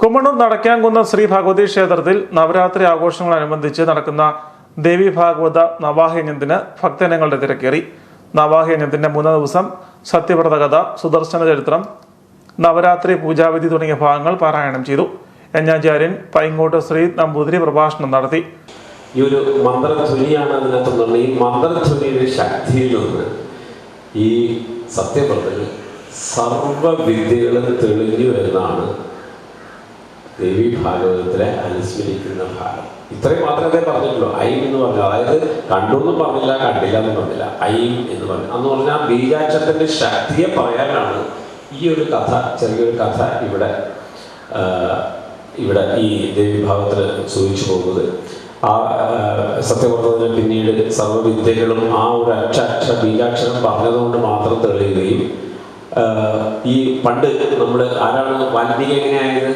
കുമ്മണ്ണൂർ നടക്കാൻകുന്ന ശ്രീ ഭഗവതി ക്ഷേത്രത്തിൽ നവരാത്രി ആഘോഷങ്ങളനുബന്ധിച്ച് നടക്കുന്ന ദേവി ഭാഗവത നവാഹയജ്ഞത്തിന് ഭക്തജനങ്ങളുടെ തിരക്കേറി. നവാഹയജ്ഞത്തിന്റെ മൂന്നാം ദിവസം സത്യവ്രതകഥ സുദർശന ചരിത്രം നവരാത്രി പൂജാവിധി തുടങ്ങിയ ഭാഗങ്ങൾ പാരായണം ചെയ്തു. യജ്ഞാചാര്യൻ പൈങ്ങോട്ട് ശ്രീ നമ്പൂതിരി പ്രഭാഷണം നടത്തി. ഈ ഒരു മന്ത്രധ്വനിയാണ് അതിനകത്തുള്ളത്. ഈ മന്ത്രധ്വനിയുടെ ശക്തിയിൽ നിന്ന് ഈ സത്യപ്രതകൾ സർവവിദ്യകളും തെളിഞ്ഞു എന്നാണ് ദേവി ഭാഗവതത്തിലെ അനുസ്മരിക്കുന്ന ഭാഗം. ഇത്രയും മാത്രമേ പറഞ്ഞിട്ടുള്ളൂ. ഐം എന്ന് പറഞ്ഞു അതായത് കണ്ടു എന്നും പറഞ്ഞില്ല കണ്ടില്ല എന്നും പറഞ്ഞില്ല. ഐം എന്ന് പറഞ്ഞു അന്ന് പറഞ്ഞാൽ ബീജാക്ഷത്തിന്റെ ശക്തിയെ പറയാനാണ് ഈ ഒരു കഥ ചെറിയൊരു കഥ ഇവിടെ ഇവിടെ ഈ ദേവീഭാഗത്തിൽ സൂചിച്ചു പോകുന്നത്. ആ സത്യപ്രദത്തിന് പിന്നീട് സർവവിദ്യകളും ആ ഒരു അക്ഷാക്ഷര ബീജാക്ഷരം പറഞ്ഞതുകൊണ്ട് മാത്രം തെളിയുകയും ഈ പണ്ട് നമ്മൾ ആരാണ്? വാൽമീകി എങ്ങനെയായത്?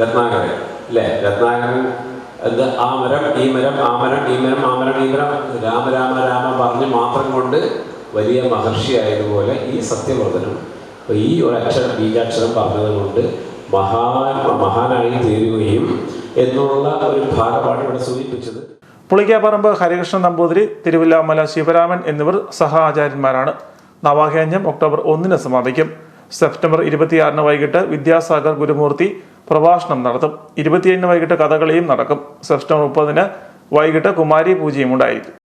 രത്നാകരൻ അല്ലേ? രത്നാകരൻ എന്ത്? ആ മരം ഈ മരം ആ മരം ഈ മരം ആ മരം ഈ മരം. രാമ രാമ രാമ പറഞ്ഞ് മാത്രം കൊണ്ട് വലിയ മഹർഷിയായതുപോലെ ഈ സത്യവർദ്ധനം ഈ ഒരു അക്ഷരം ബീജാക്ഷരം പറഞ്ഞത് കൊണ്ട് മഹാ മഹാനായി തീരുകയും എന്നുള്ള ഒരു ഭാഗമാണ് ഇവിടെ സൂചിപ്പിച്ചത്. പുളിക്കാപ്പറമ്പ് ഹരികൃഷ്ണൻ നമ്പൂതിരി തിരുവില്ലാമല ശിവരാമൻ എന്നിവർ സഹ ആചാര്യന്മാരാണ് നവാഹയജ്ഞം ഒക്ടോബർ ഒന്നിന് സമാപിക്കും. സെപ്റ്റംബർ ഇരുപത്തിയാറിന് വൈകിട്ട് വിദ്യാസാഗർ ഗുരുമൂർത്തി പ്രഭാഷണം നടത്തും. ഇരുപത്തിയേഴിന് വൈകിട്ട് കഥകളിയും നടക്കും. സെപ്റ്റംബർ മുപ്പതിന് വൈകിട്ട് കുമാരി പൂജയും ഉണ്ടായിരിക്കും.